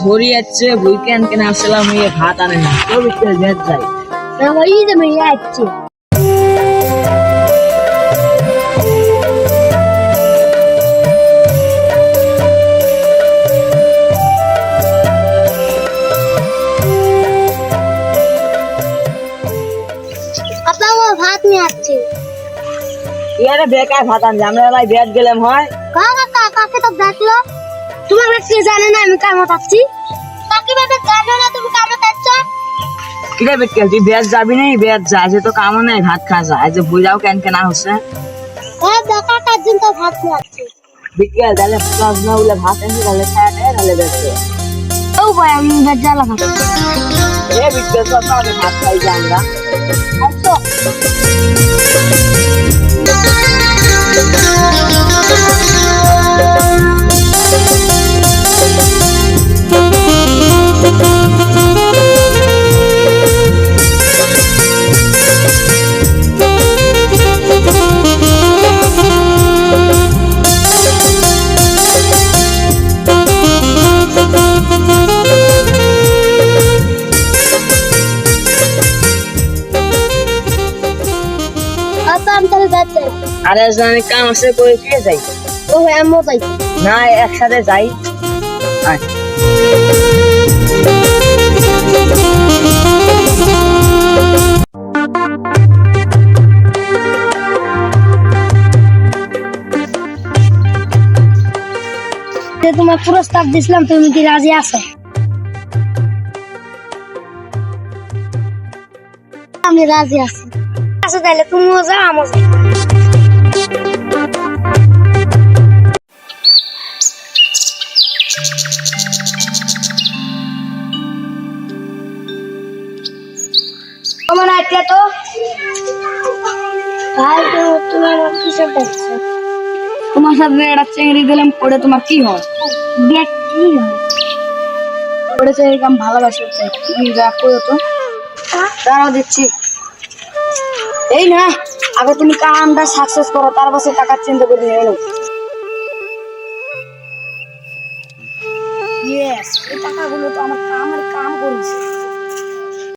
Sorry যাচ্ছে বই কেন কেন আসলাম ভাত আনে না। তো বিকেল ভেজ যাই। ওই যে ভাত নিয়ে আসছে। ইয়ারে বেকার ভাত আনছে আমরা এলাই ভেজ গেলাম হয়। কাকা কাকে তো দেখল। তোমার কে জানে না আমি কামে পাচ্ছি? কাকি বাবা জানো না তুমি কামে পাচ্ছ? কিরে বিকেল তুই ভেজ যাবি না? ভেজ যা যে তো কামও নাই ভাত খা যা। যে বুঝাও কেন কেন হচ্ছে হ্যাঁ দেখা কার দিন তো ভাত নিয়ে বিকেল তাহলে প্লাস না বলে ভাত আনছি তাহলে খায় নেয় তাহলে ভেজ ও ভাই আমি ভাত জ্বালা ভাত এ বিকেল সব আগে ভাত খাই যে আমরা। আচ্ছা। আচ্ছা আমি তাহলে যাচ্ছি। আরে জানি কাম আছে করে দিয়ে যাই? ও আমিও যাই। না একসাথে যাই। তোমার প্রস্তাব দিছিলাম তুমি কি রাজি আছো? আমি রাজি আছি। আচ্ছা তাহলে তুমিও যাও আমার আমার আজকে তো? ভাই তো তুমি আমার কিসব দেখছ তোমার সাথে একটা চিংড়ি দিলাম পরে তোমার কি হয়? দেখ কি হয়? সে এরকম ভালোবাসে তুমি যা করো তো। দাঁড়াও দিচ্ছি। এই না, আগে তুমি কামটা সাকসেস করো, তার পাশে টাকার চিন্তা করে নিয়ে এলো টাকাগুলো তো আমার কামের কাম করেছে।